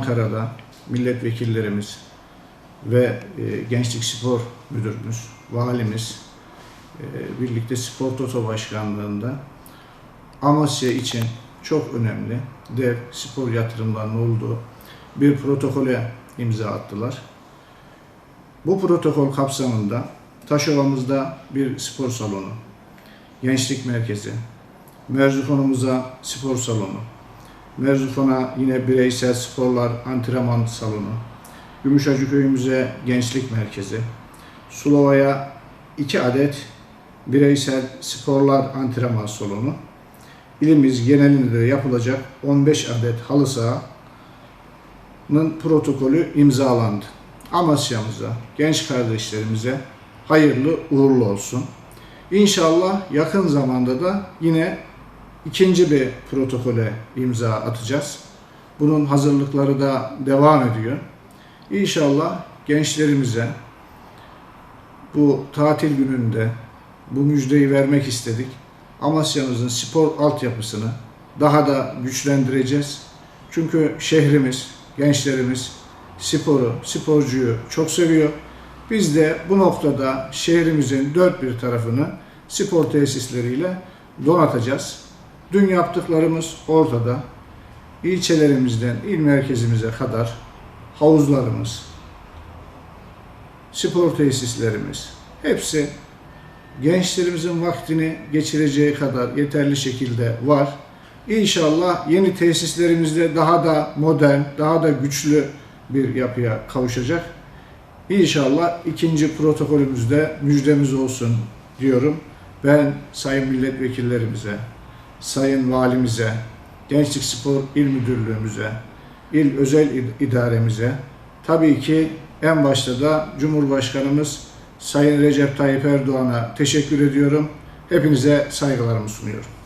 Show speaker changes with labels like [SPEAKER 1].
[SPEAKER 1] Ankara'da milletvekillerimiz ve e, Gençlik Spor Müdürümüz, valimiz e, birlikte Spor Toto Başkanlığı'nda Amasya için çok önemli dev spor yatırımlarının olduğu bir protokole imza attılar. Bu protokol kapsamında Taşova'mızda bir spor salonu, gençlik merkezi, Merzufon'umuza spor salonu, Merzufon'a yine bireysel sporlar antrenman salonu, Gümüşhacı köyümüze gençlik merkezi, Sulova'ya iki adet bireysel sporlar antrenman salonu, ilimiz genelinde de yapılacak 15 adet halı sahanın protokolü imzalandı. Amasya'mıza, genç kardeşlerimize hayırlı uğurlu olsun. İnşallah yakın zamanda da yine ikinci bir protokole imza atacağız. Bunun hazırlıkları da devam ediyor. İnşallah gençlerimize bu tatil gününde bu müjdeyi vermek istedik. Amasya'mızın spor altyapısını daha da güçlendireceğiz. Çünkü şehrimiz, gençlerimiz sporu, sporcuyu çok seviyor. Biz de bu noktada şehrimizin dört bir tarafını spor tesisleriyle donatacağız. Dün yaptıklarımız ortada. İlçelerimizden il merkezimize kadar havuzlarımız, spor tesislerimiz hepsi gençlerimizin vaktini geçireceği kadar yeterli şekilde var. İnşallah yeni tesislerimizde daha da modern, daha da güçlü bir yapıya kavuşacak. İnşallah ikinci protokolümüzde müjdemiz olsun diyorum. Ben sayın milletvekillerimize, sayın valimize, Gençlik Spor İl Müdürlüğümüze, il özel idaremize, tabii ki en başta da Cumhurbaşkanımız Sayın Recep Tayyip Erdoğan'a teşekkür ediyorum. Hepinize saygılarımı sunuyorum.